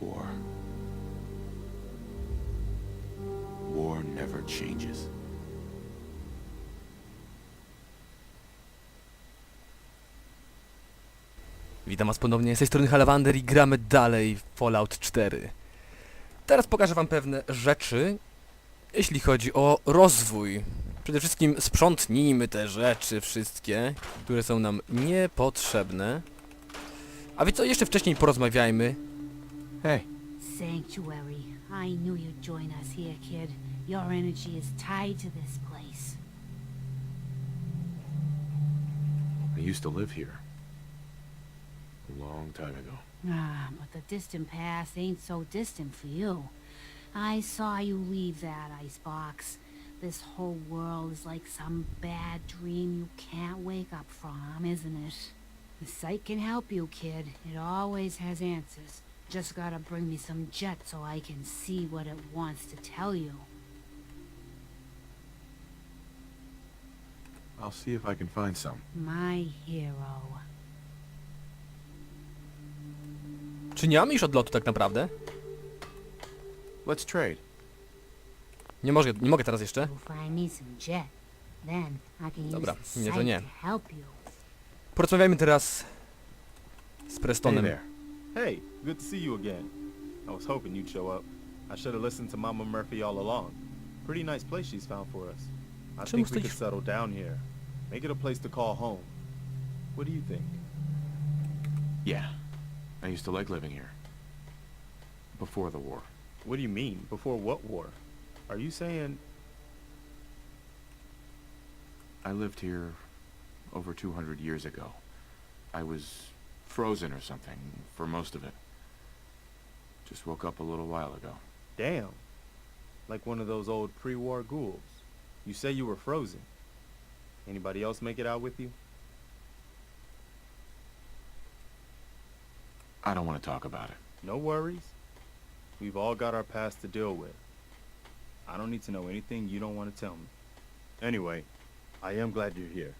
war. War never changes. Witam was ponownie, z tej strony Halawander i gramy dalej w Fallout 4. Teraz pokażę wam pewne rzeczy, jeśli chodzi o rozwój. Przede wszystkim sprzątnijmy te rzeczy wszystkie, które są nam niepotrzebne. A więc co, jeszcze wcześniej porozmawiajmy. Hey, Sanctuary. I knew you'd join us here, kid. Your energy is tied to this place. I used to live here. A long time ago. Ah, but the distant past ain't so distant for you. I saw you leave that icebox. This whole world is like some bad dream you can't wake up from, isn't it? The site can help you, kid. It always has answers. Just gotta bring me some jet so I can see what it wants to tell you. I'll see if I can find some. My hero. Czy nie mamy już odlotu tak naprawdę? Let's trade. Nie, może, nie mogę teraz jeszcze. You'll find me some jet. Then I can use Dobra, the nie, to nie. to help you. Porozmawiajmy teraz z Hey Prestonem. there. Hey, good to see you again. I was hoping you'd show up. I should have listened to Mama Murphy all along. Pretty nice place she's found for us. I think we stoisz- could settle down here. Make it a place to call home. What do you think? Yeah. I used to like living here. Before the war. What do you mean? Before what war? Are you saying... I lived here over 200 years ago. I was frozen or something for most of it. Just woke up a little while ago. Damn. Like one of those old pre-war ghouls. You say you were frozen. Anybody else make it out with you? I don't want to talk about it. No worries. We've all got our past to deal with. I don't need to know anything you don't want to tell me. Anyway, I am glad you're here.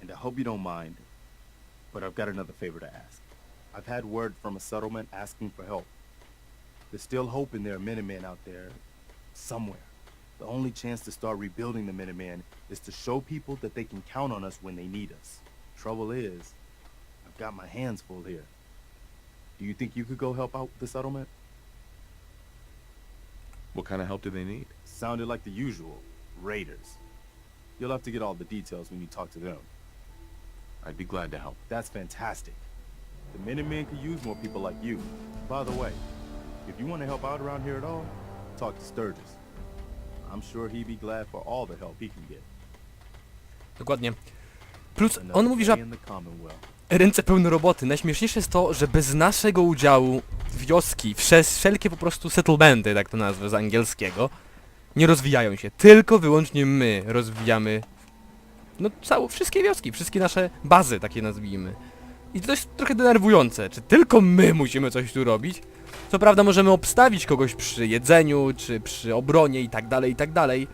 And I hope you don't mind, but I've got another favor to ask. I've had word from a settlement asking for help. There's still hope in there are Minutemen out there somewhere. The only chance to start rebuilding the Minutemen is to show people that they can count on us when they need us. Trouble is, I've got my hands full here. Do you think you could go help out the settlement? What kind of help do they need? Sounded like the usual. Raiders. You'll have to get all the details when you talk to them. I'd be glad to help. That's fantastic. The Minutemen could use more people like you. By the way, if you want to help out around here at all, talk to Sturgis. I'm sure he'd be glad for all the help he can get. Dokładnie. Plus on mówi, że day in the Commonwealth. ręce pełne roboty. Najśmieszniejsze jest to, że bez naszego udziału wioski, wsze- wszelkie po prostu settlementy, tak to nazwę z angielskiego, nie rozwijają się. Tylko wyłącznie my rozwijamy no całe, wszystkie wioski, wszystkie nasze bazy, takie nazwijmy. I to jest trochę denerwujące, czy tylko my musimy coś tu robić? Co prawda możemy obstawić kogoś przy jedzeniu, czy przy obronie i tak dalej, i tak dalej.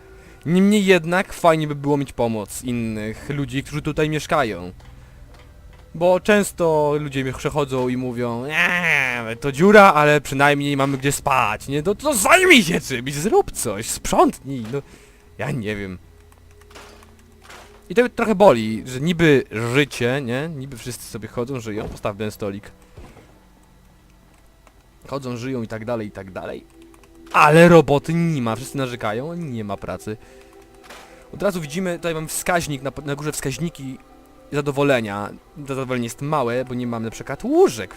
Niemniej jednak fajnie by było mieć pomoc innych ludzi, którzy tutaj mieszkają. Bo często ludzie mnie przechodzą i mówią Eee, to dziura, ale przynajmniej mamy gdzie spać, nie? No to zajmij się czymś, zrób coś, sprzątnij, no... Ja nie wiem. I to trochę boli, że niby życie, nie? Niby wszyscy sobie chodzą, żyją, postaw ten stolik. Chodzą, żyją i tak dalej, i tak dalej. Ale roboty nie ma, wszyscy narzekają, nie ma pracy. Od razu widzimy, tutaj mam wskaźnik, na, na górze wskaźniki zadowolenia. Zadowolenie jest małe, bo nie mamy na przykład łóżek.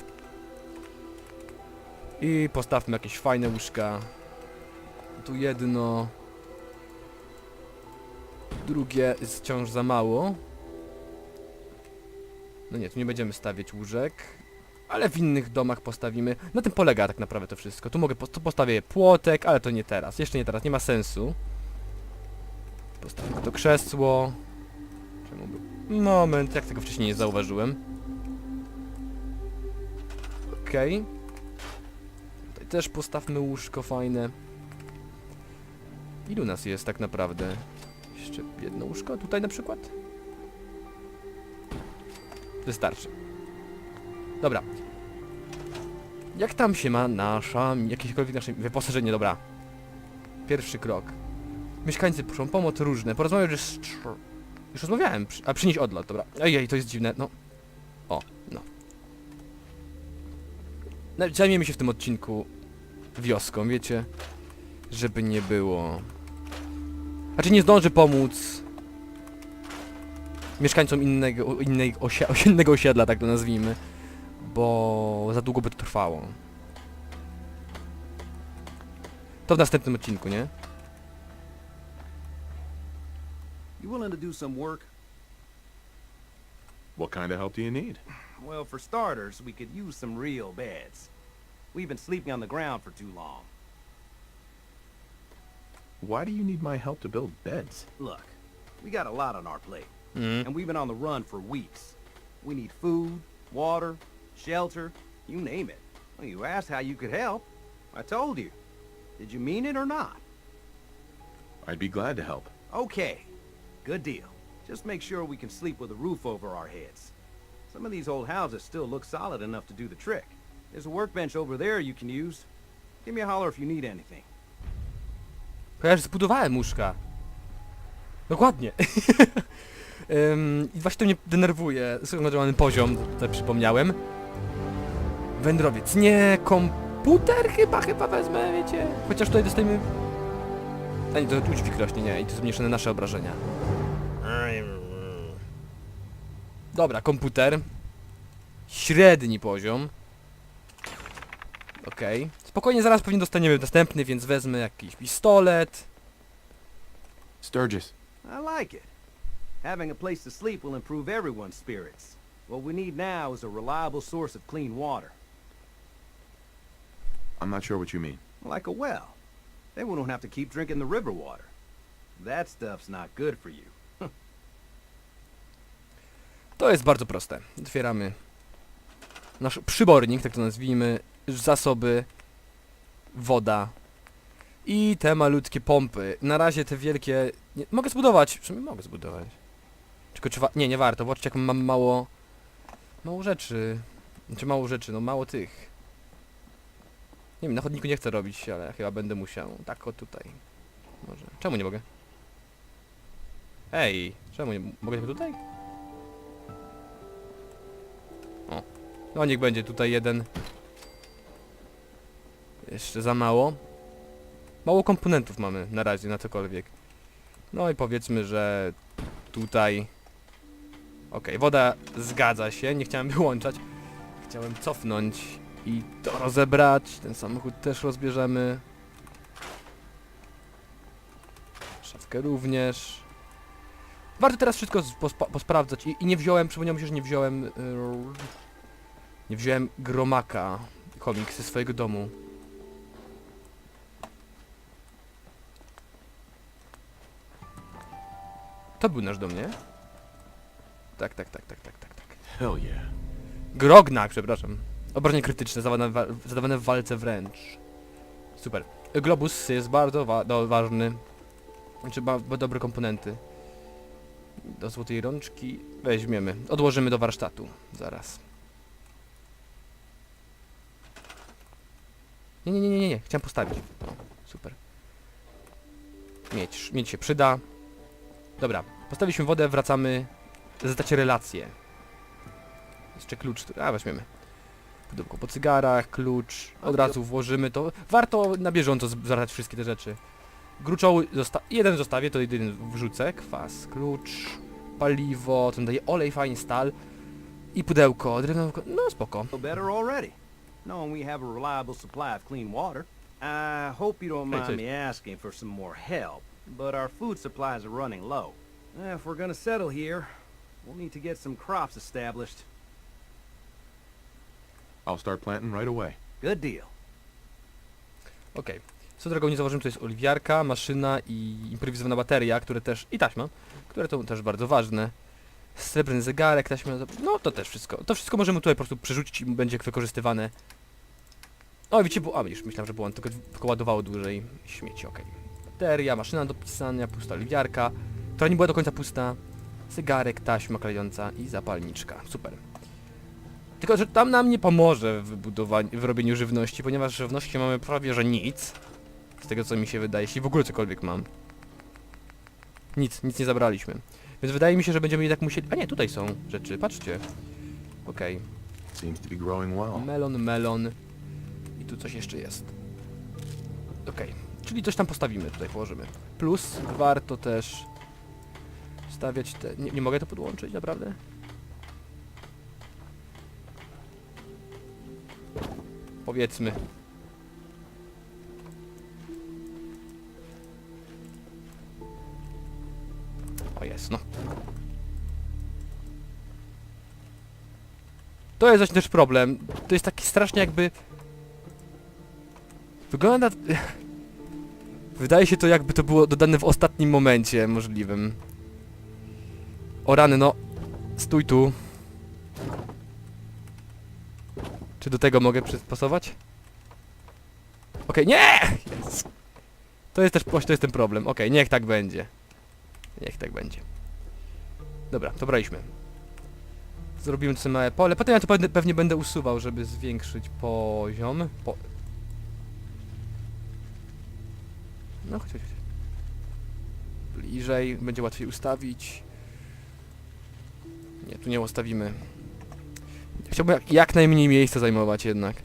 I postawmy jakieś fajne łóżka. Tu jedno. Drugie jest wciąż za mało. No nie, tu nie będziemy stawiać łóżek. Ale w innych domach postawimy. Na tym polega tak naprawdę to wszystko. Tu mogę, tu postawię płotek, ale to nie teraz. Jeszcze nie teraz, nie ma sensu. Postawię to krzesło. Czemu by... Moment, jak tego wcześniej nie zauważyłem. Okej. Tutaj też postawmy łóżko fajne. Ilu nas jest tak naprawdę? Jeszcze jedno łóżko tutaj na przykład? Wystarczy. Dobra. Jak tam się ma nasza, jakiekolwiek nasze wyposażenie, dobra. Pierwszy krok. Mieszkańcy proszą pomoc różne, porozmawiać już Już rozmawiałem, a przynieść odlot, dobra. Ojej, to jest dziwne, no. O, no. no. Zajmiemy się w tym odcinku wioską, wiecie? Żeby nie było... Znaczy nie zdąży pomóc mieszkańcom innego, innej osia, innego osiedla, tak to nazwijmy, bo za długo by to trwało. To w następnym odcinku, nie? You willing to do some work? What kind of help do you need? Well, for starters, we could use some real beds. We've been sleeping on the ground for too long. Why do you need my help to build beds? Look, we got a lot on our plate, Mm. and we've been on the run for weeks. We need food, water, shelter, you name it. Well, you asked how you could help. I told you. Did you mean it or not? I'd be glad to help. Okay, good deal. Just make sure we can sleep with a roof over our heads. Some of these old houses still look solid enough to do the trick. There's a workbench over there you can use. Give me a holler if you need anything. Bo zbudowałem łóżka. Dokładnie. Ym, I właśnie to mnie denerwuje. Skontrolowany poziom, tutaj przypomniałem. Wędrowiec. Nie, komputer chyba, chyba wezmę, wiecie. Chociaż tutaj dostajemy... A nie, to udźwig rośnie, nie. I to zmniejszone nasze obrażenia. Dobra, komputer. Średni poziom. Okej. Spokojnie, zaraz pewnie dostaniemy następny, więc wezmę jakiś pistolet. Sturgis, I like it. Having a place to sleep will improve everyone's spirits. What we need now is a reliable source of clean water, I'm not sure what you mean. like a well. Then we don't have to keep drinking the river water. That stuff's not good for you. To jest bardzo proste. Otwieramy nasz przybornik, tak to nazwijmy, zasoby, woda i te malutkie pompy. Na razie te wielkie... Nie, mogę zbudować, przynajmniej mogę zbudować. Tylko czy wa... Nie, nie warto, zobaczcie jak mam mało... Mało rzeczy. Znaczy mało rzeczy, no mało tych. Nie wiem, na chodniku nie chcę robić, ale chyba będę musiał. Tak o tutaj. Może. Czemu nie mogę? Ej, czemu nie... Mogę tylko tutaj? No niech będzie tutaj jeden. Jeszcze za mało. Mało komponentów mamy na razie na cokolwiek. No i powiedzmy, że tutaj... Okej, woda zgadza się, nie chciałem wyłączać. Chciałem cofnąć i to rozebrać. Ten samochód też rozbierzemy. Szafkę również. Warto teraz wszystko posprawdzać i, i nie wziąłem, przypomniałem się, że nie wziąłem... Yy, nie wziąłem gromaka komiks ze swojego domu. To był nasz dom, nie? Tak, tak, tak, tak, tak, tak, tak. Hell yeah. Grognak, przepraszam. Obrażenie krytyczne, zadawane w, wa- zadawane w walce wręcz. Super. Globus jest bardzo wa do, ważny. Znaczy dobre komponenty. Do złotej rączki weźmiemy. Odłożymy do warsztatu. Zaraz. Nie, nie, nie, nie, nie. Chciałem postawić. O, super. Mieć, mieć się przyda. Dobra. Postawiliśmy wodę, wracamy. Zadać relacje. Jeszcze klucz. A, weźmiemy. Pudełko po cygarach, klucz. Od razu włożymy to. Warto na bieżąco zwracać wszystkie te rzeczy. Gruczoły zosta jeden zostawię, to jeden wrzucę. Kwas, klucz, paliwo, ten daje olej, fajnie, stal. I pudełko, drewno, no spoko. Feel better already, knowing we have a reliable supply of clean water. I hope you don't Hey, mind Sid. me asking for some more help, but our food supplies are running low. If we're gonna settle here, we'll need to get some crops established. I'll start planting right away. Good deal. Okej. Co drogą nie zauważyłem, to jest oliwiarka, maszyna i improwizowana bateria, które też... i taśma, które to też bardzo ważne. Srebrny zegarek, taśma... no to też wszystko. To wszystko możemy tutaj po prostu przerzucić i będzie wykorzystywane. O, widzicie, bo... a już myślałem, że błąd, tylko, tylko ładowało dłużej śmieci, okej. Bateria, maszyna do pisania, pusta oliwiarka, która nie była do końca pusta. Zegarek, taśma klejąca i zapalniczka. Super. Tylko, że tam nam nie pomoże w wybudowaniu, w robieniu żywności, ponieważ żywności mamy prawie, że nic. Z tego co mi się wydaje, jeśli w ogóle cokolwiek mam. Nic, nic nie zabraliśmy. Więc wydaje mi się, że będziemy jednak musieli... A nie, tutaj są rzeczy, patrzcie. Okej. Well. Melon, melon. I tu coś jeszcze jest. Okej. Czyli coś tam postawimy, tutaj położymy. Plus warto też stawiać te... Nie, nie mogę to podłączyć, naprawdę? Powiedzmy. O jest, no. To jest właśnie też problem. To jest taki strasznie jakby... Wygląda... Wydaje się to jakby to było dodane w ostatnim momencie możliwym. O rany, no. Stój tu. Czy do tego mogę przystosować? Okej, nie! Jest. To jest też właśnie to jest ten problem. Okej, niech tak będzie. Niech tak będzie. Dobra, to braliśmy. Zrobimy sobie małe pole. Potem ja to pewnie będę usuwał, żeby zwiększyć poziom. Po... No chodź, chodź. Bliżej, będzie łatwiej ustawić. Nie, tu nie ustawimy. Chciałbym jak, jak najmniej miejsca zajmować jednak.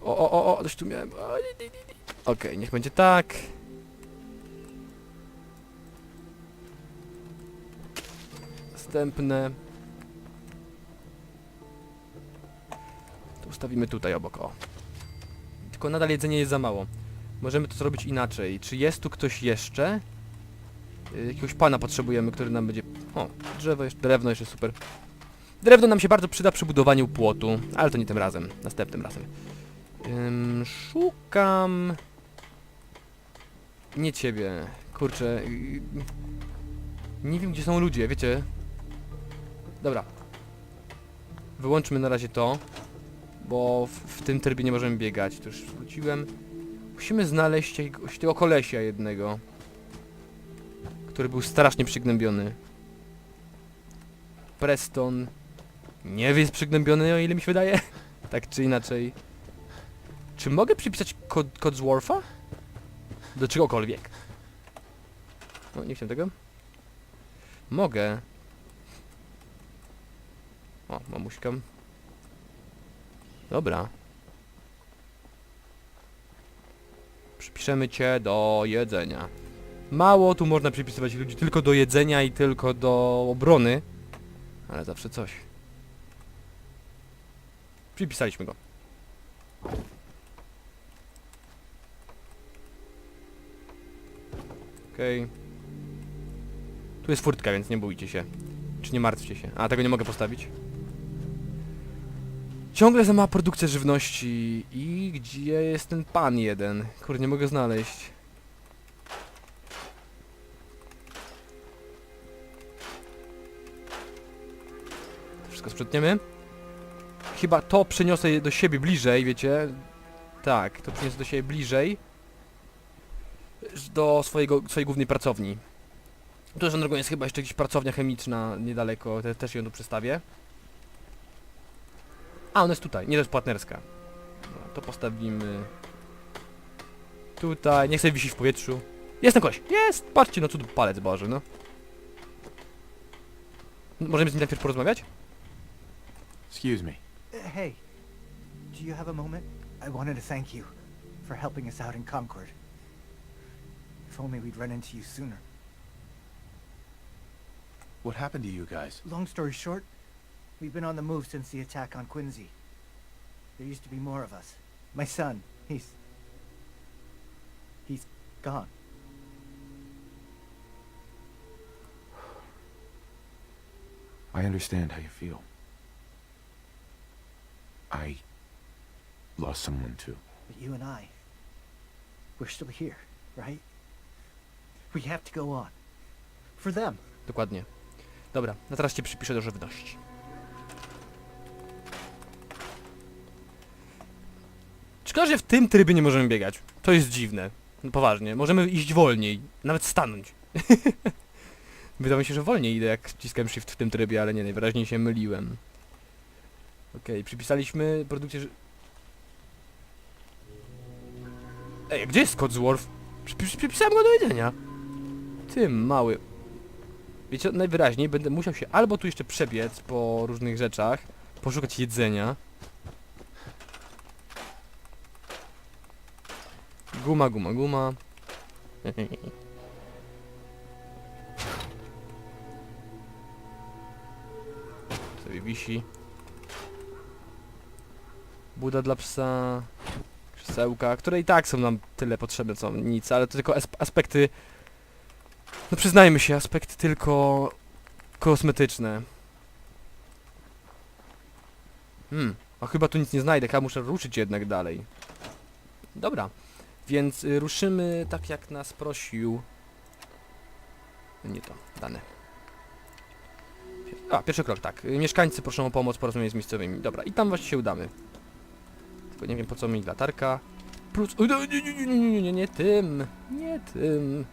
O, o, o, o, coś tu miałem. Okej, niech będzie tak. Następne. To ustawimy tutaj obok, o. Tylko nadal jedzenie jest za mało. Możemy to zrobić inaczej. Czy jest tu ktoś jeszcze? Y, Jakiegoś pana potrzebujemy, który nam będzie... O, drzewo jeszcze, drewno jeszcze super. Drewno nam się bardzo przyda przy budowaniu płotu, ale to nie tym razem, następnym razem. Ym, szukam... Nie ciebie, kurczę. y, Nie wiem gdzie są ludzie, wiecie? Dobra. Wyłączmy na razie to, bo w, w tym trybie nie możemy biegać. To już wróciłem. Musimy znaleźć jakiegoś tego kolesia jednego, który był strasznie przygnębiony. Preston nie jest przygnębiony, o ile mi się wydaje. tak czy inaczej. Czy mogę przypisać kod, Worfa? Do czegokolwiek. No, nie chciałem tego. Mogę. O, mamuśkam. Dobra. Przypiszemy cię do jedzenia. Mało tu można przypisywać ludzi tylko do jedzenia i tylko do obrony. Ale zawsze coś. Przypisaliśmy go. Okej. Tu jest furtka, więc nie bójcie się. Czy nie martwcie się. A, tego nie mogę postawić. Ciągle za mała produkcja żywności. I gdzie jest ten pan jeden? Kurde, nie mogę znaleźć. To wszystko sprzątniemy. Chyba to przeniosę do siebie bliżej, wiecie? Tak, to przeniosę do siebie bliżej. Do swojego, swojej głównej pracowni. Tu że drogą jest chyba jeszcze jakaś pracownia chemiczna niedaleko, te, też ją tu przestawię. A, ona jest tutaj, nie to jest partnerska. No, to postawimy... Tutaj, niech sobie wisi w powietrzu. Jest ten koleś, jest! Patrzcie, no cud palec boży, no. Możemy z nim najpierw porozmawiać? Excuse me. Uh, Hey, do you have a moment? I wanted to thank you for helping us out in Concord. If only we'd run into you sooner. What happened to you guys? Long story short, we've been on the move since the attack on Quincy. There used to be more of us. My son, he's... He's gone. I understand how you feel. I lost someone too. But you and I, we're still here, right? We have to go on. For them. Dokładnie. Dobra, no teraz cię przypiszę do żywności. Szkoda, że w tym trybie nie możemy biegać. To jest dziwne. No poważnie, możemy iść wolniej. Nawet stanąć. Wydawało mi się, że wolniej idę jak ściskam shift w tym trybie, ale nie, najwyraźniej się myliłem. Okej, przypisaliśmy produkcję... Ej, gdzie jest Codsworth? Przypis- Przypisałem go do jedzenia. Ty mały. Wiecie, najwyraźniej będę musiał się albo tu jeszcze przebiec po różnych rzeczach, poszukać jedzenia. Guma, guma, guma. Sobie wisi. Buda dla psa. Krzesełka, które i tak są nam tyle potrzebne co nic, ale to tylko asp- aspekty... No przyznajmy się, aspekty tylko kosmetyczne. Hmm, a chyba tu nic nie znajdę, chyba muszę ruszyć jednak dalej. Dobra, więc y, ruszymy tak jak nas prosił... Nie to, dane. A, pierwszy krok, tak. Y, Mieszkańcy proszą o pomoc, porozumienie z miejscowymi. Dobra, i tam właśnie się udamy. Tylko nie wiem po co mi latarka. Plus... Nie, nie, nie, nie, nie, nie, nie, tym. Nie tym.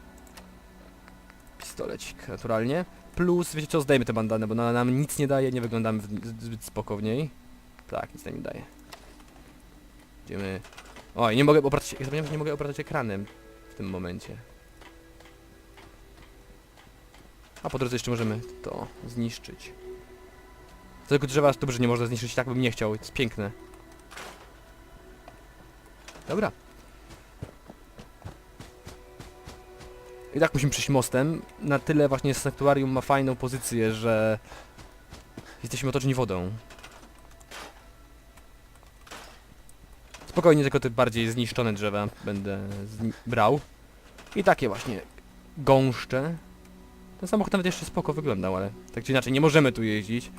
Pistolecik, naturalnie. Plus, wiecie co, zdajemy te bandany, bo ona nam nic nie daje, nie wyglądamy zbyt spoko w niej. Tak, nic nam nie daje. Idziemy... Oj, nie mogę obracać... Ja zapomniałem, że nie mogę obracać ekranem w tym momencie. A po drodze jeszcze możemy to zniszczyć. Tego drzewa dobrze nie można zniszczyć, tak bym nie chciał, jest piękne. Dobra. I tak musimy przejść mostem. Na tyle właśnie sanktuarium ma fajną pozycję, że jesteśmy otoczeni wodą. Spokojnie, tylko te bardziej zniszczone drzewa będę zni- brał. I takie właśnie gąszcze. Ten samochód nawet jeszcze spoko wyglądał, ale tak czy inaczej nie możemy tu jeździć.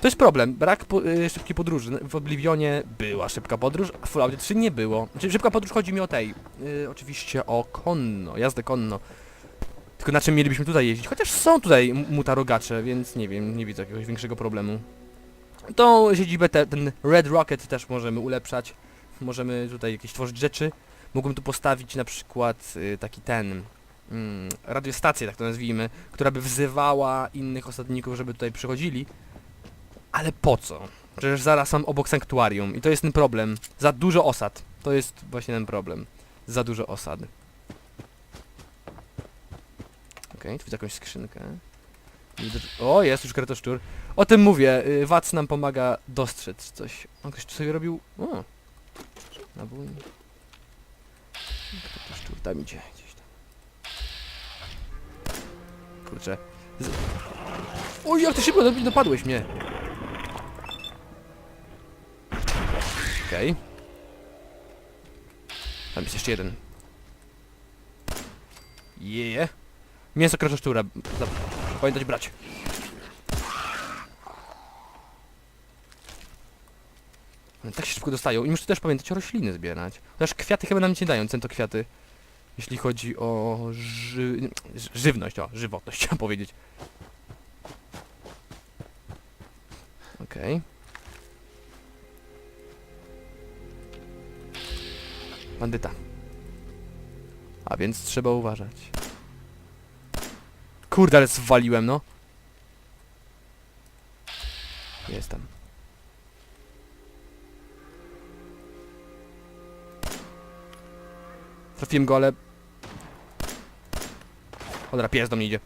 To jest problem, brak po, y, szybkiej podróży. W Oblivionie była szybka podróż, a w Falloutie 3 nie było. Znaczy, szybka podróż chodzi mi o tej, y, oczywiście o konno, jazdę konno. Tylko na czym mielibyśmy tutaj jeździć? Chociaż są tutaj mutarogacze, więc nie wiem, nie widzę jakiegoś większego problemu. Tą siedzibę, te, ten Red Rocket też możemy ulepszać. Możemy tutaj jakieś tworzyć rzeczy. Mógłbym tu postawić na przykład y, taki ten... Mm, radiostację, tak to nazwijmy, która by wzywała innych osadników, żeby tutaj przychodzili. Ale po co? Przecież zaraz mam obok sanktuarium i to jest ten problem. Za dużo osad. To jest właśnie ten problem. Za dużo osad. Okej, tu widzę jakąś skrzynkę. O, jest już kretoszczur. O tym mówię, y, Wac nam pomaga dostrzec coś. On ktoś tu sobie robił... O! Nabój. Kretoszczur, tam idzie gdzieś tam. Kurczę. Z... Oj, jak ty szybko dopadłeś mnie! Okej. Tam jest jeszcze jeden. Jeje. Mięso kroczoszczura. Za- Pamiętać brać. Tak się szybko dostają. I muszę też pamiętać o rośliny zbierać. Chociaż kwiaty chyba nam nie dają, centokwiaty. Jeśli chodzi o ży... ży- żywność, o, żywotność chciałem powiedzieć. Okej. Bandyta. A więc trzeba uważać. Kurde, ale zwaliłem, no. Trafiłem go, ale... Cholera, pies do mnie idzie.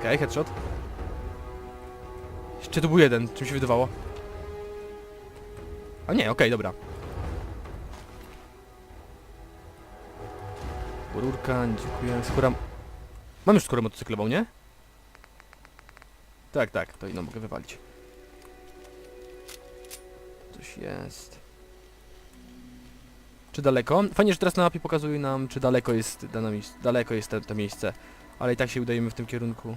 Okej, headshot. Jeszcze tu był jeden, czym się wydawało. A nie, okej, dobra. Rurka, dziękuję. Skóra... Mam już skórę motocyklową, nie? Tak, tak, to inną mogę wywalić. Coś jest. Czy daleko? Fajnie, że teraz na mapie pokazuje nam, czy daleko jest dane daleko jest to miejsce. Ale i tak się udajemy w tym kierunku.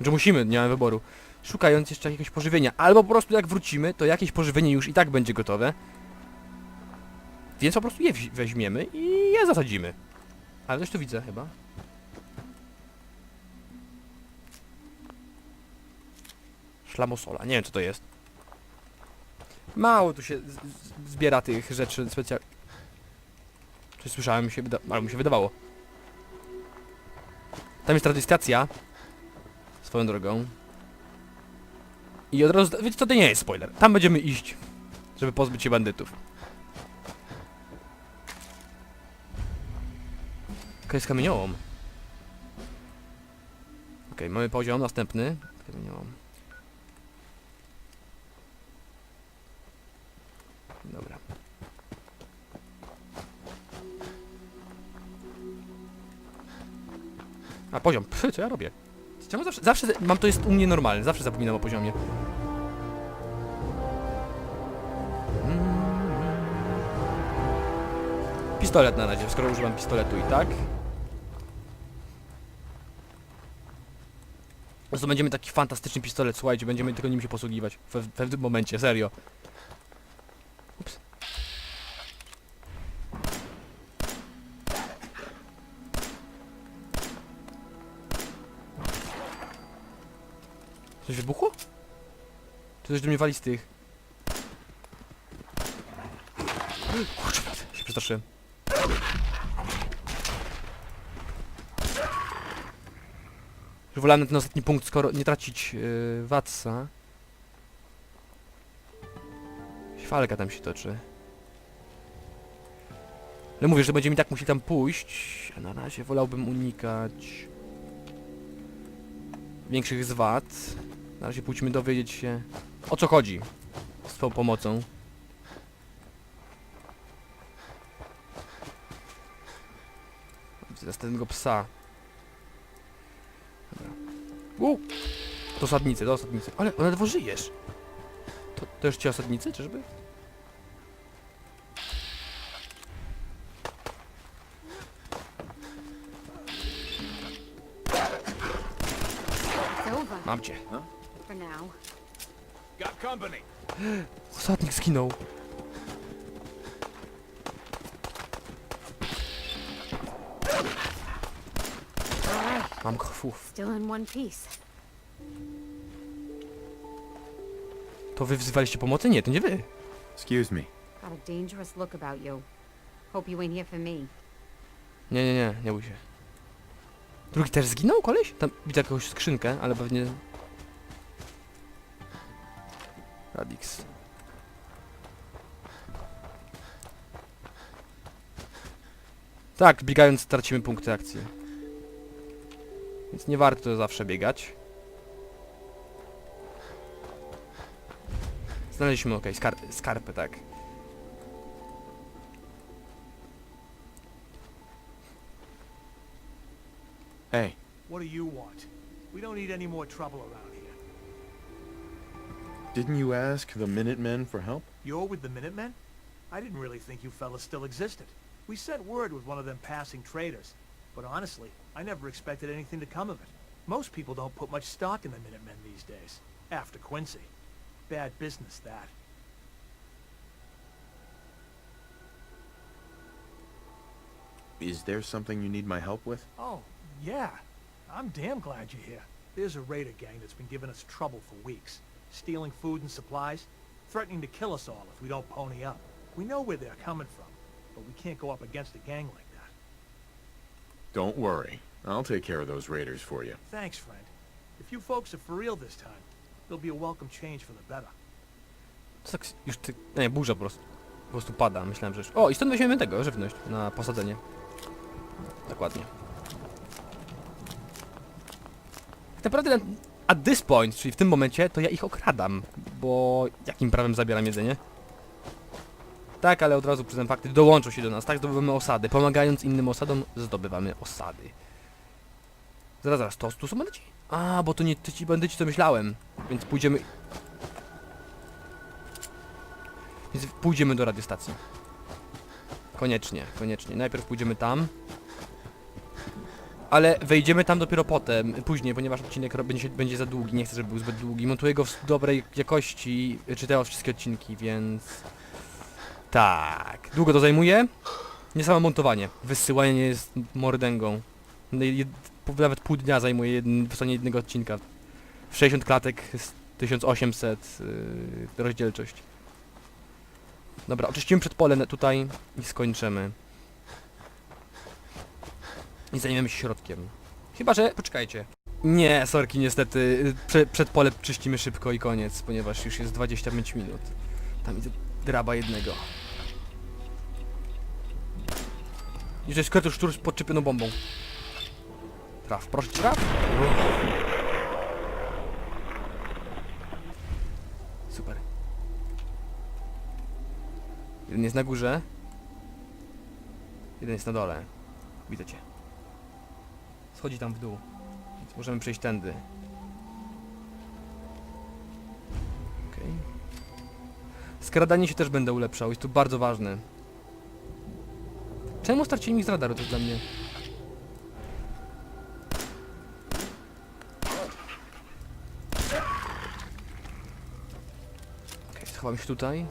Że musimy, nie mamy wyboru. Szukając jeszcze jakiegoś pożywienia. Albo po prostu jak wrócimy, to jakieś pożywienie już i tak będzie gotowe. Więc po prostu je weźmiemy i je zasadzimy. Ale coś tu widzę chyba. Szlamosola, nie wiem co to jest. Mało tu się zbiera tych rzeczy specjalnie. Coś słyszałem, mi się, ale mi się wydawało. Tam jest radiostacja. Swoją drogą. I od razu, wiecie co, to nie jest spoiler. Tam będziemy iść, żeby pozbyć się bandytów. Okej, jest kamieniołom. Okej, mamy poziom następny. Kamieniołom. A poziom, Pff, co ja robię? Czemu zawsze, zawsze mam to jest u mnie normalne, zawsze zapominam o poziomie. Pistolet na razie, skoro używam pistoletu i tak. Zresztą będziemy taki fantastyczny pistolet, słuchajcie, będziemy tylko nim się posługiwać. W, w pewnym momencie, serio. Coś wybuchło? Czy coś do mnie wali z tych? Kurczę, się przestraszyłem. Już wolałem na ten ostatni punkt, skoro nie tracić yy, Watsa. Falka tam się toczy. Ale mówię, że będziemy i tak musieli tam pójść, a na razie wolałbym unikać większych zwad. Na razie pójdźmy dowiedzieć się o co chodzi z tą pomocą. Widzę tego psa. Dobra. U! To osadnicy, to osadnicy. Ale ledwo żyjesz. To, to już ci osadnicy, czyżby? Mam cię. For now. Got company. Zginął. Mam fuf. still in one piece. To wy wzywaliście pomocy? Nie, to nie wy. Excuse me. Got a dangerous look about you. Hope you ain't here for me. Nie, nie, nie, nie bój się. Drugi też zginął, koleś? Tam widzę jakąś skrzynkę, ale pewnie... Radix. Tak, biegając tracimy punkty akcji. Więc nie warto zawsze biegać. Znaleźliśmy, okej, skar skarpę, tak. Hey, What do you want? We don't need any more trouble around. Didn't you ask the Minutemen for help? You're with the Minutemen? I didn't really think you fellas still existed. We sent word with one of them passing traders. But honestly, I never expected anything to come of it. Most people don't put much stock in the Minutemen these days. After Quincy. Bad business, that. Is there something you need my help with? Oh, yeah. I'm damn glad you're here. There's a raider gang that's been giving us trouble for weeks. Stealing food and supplies, threatening to kill us all if we don't pony up. We know where they're coming from, but we can't go up against a gang like that. Don't worry. I'll take care of those raiders for you. Thanks, friend. If you folks are for real this time, there'll be a welcome change for the better. To tak już ty... Nie, burza po prostu. Po prostu pada, myślałem, że już... O, i stąd weźmiemy tego, żywność na posadzenie. Dokładnie. Tak naprawdę na- at this point, czyli w tym momencie, to ja ich okradam, bo jakim prawem zabieram jedzenie? Tak, ale od razu przyznam fakty, dołączą się do nas, tak zdobywamy osady. Pomagając innym osadom, zdobywamy osady. Zaraz, zaraz, to tu są bandyci? A, bo to nie ci bandyci, co myślałem. Więc pójdziemy... Więc pójdziemy do radiostacji. Koniecznie, koniecznie. Najpierw pójdziemy tam. Ale wejdziemy tam dopiero potem, później, ponieważ odcinek będzie, będzie za długi, nie chcę, żeby był zbyt długi. Montuję go w dobrej jakości, czytając wszystkie odcinki, więc... Tak. Długo to zajmuje? Nie samo montowanie. Wysyłanie jest mordęgą. No Nawet pół dnia zajmuje jedn, wysłanie jednego odcinka. 60 klatek, z 1800 yy, rozdzielczość. Dobra, oczyścimy przedpole na- tutaj i skończymy. I zajmiemy się środkiem. Chyba, że... Poczekajcie. Nie, sorki, niestety. Prze przedpole czyścimy szybko i koniec, ponieważ już jest 25 minut. Tam widzę draba jednego. I że jest kretusz szczur z podczepioną bombą. Traf, proszę traf. Super. Jeden jest na górze. Jeden jest na dole. Widzę cię. Schodzi tam w dół. Więc możemy przejść tędy. Okej. Skradanie się też będę ulepszał, jest to bardzo ważne. Czemu stracili mi z radaru, to jest dla mnie? Okej, schowam się tutaj.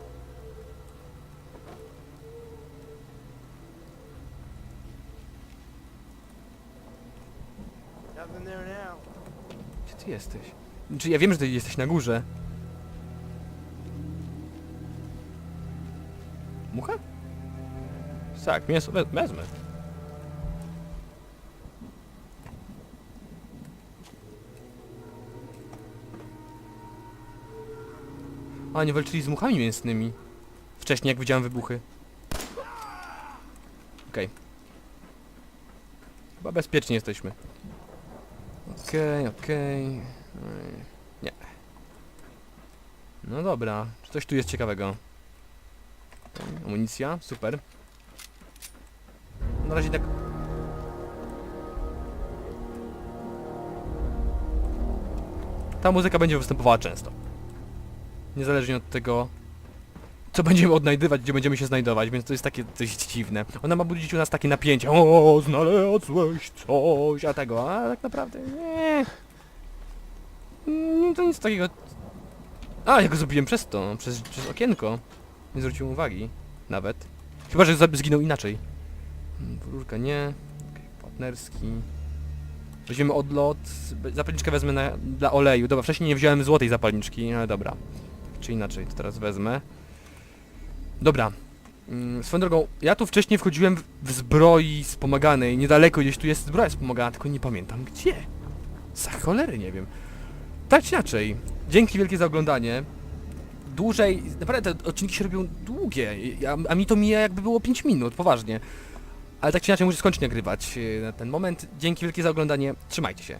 Gdzie ty jesteś? Czy ja wiem, że ty jesteś na górze. Mucha? Tak, mięso we wezmę. A, nie walczyli z muchami mięsnymi. Wcześniej, jak widziałem wybuchy. Okej. Chyba bezpiecznie jesteśmy. Okej, okej. Ej, Nie. No dobra, czy coś tu jest ciekawego? Amunicja, super. Na razie tak... Ta muzyka będzie występowała często. Niezależnie od tego, co będziemy odnajdywać, gdzie będziemy się znajdować, więc to jest takie coś dziwne. Ona ma budzić u nas takie napięcie. O, znalazłeś coś, a tego, a tak naprawdę nie. Mm, To nic takiego... A, ja go zrobiłem przez to, przez, przez okienko. Nie zwróciłem uwagi. Nawet. Chyba, że zginął inaczej. Mm, Rurka nie. Okej, partnerski. Weźmiemy odlot. Zapalniczkę wezmę na, dla oleju. Dobra, wcześniej nie wziąłem złotej zapalniczki, ale dobra. Czy inaczej, to teraz wezmę. Dobra. Mm, Swoją drogą, ja tu wcześniej wchodziłem w, zbroi wspomaganej. Niedaleko gdzieś tu jest zbroja wspomagana, tylko nie pamiętam gdzie. Za cholery nie wiem. Tak czy inaczej, dzięki wielkie za oglądanie. Dłużej, naprawdę te odcinki się robią długie, a, a mi to mija jakby było 5 minut, poważnie. Ale tak czy inaczej muszę skończyć nagrywać e, na ten moment. Dzięki wielkie za oglądanie, trzymajcie się.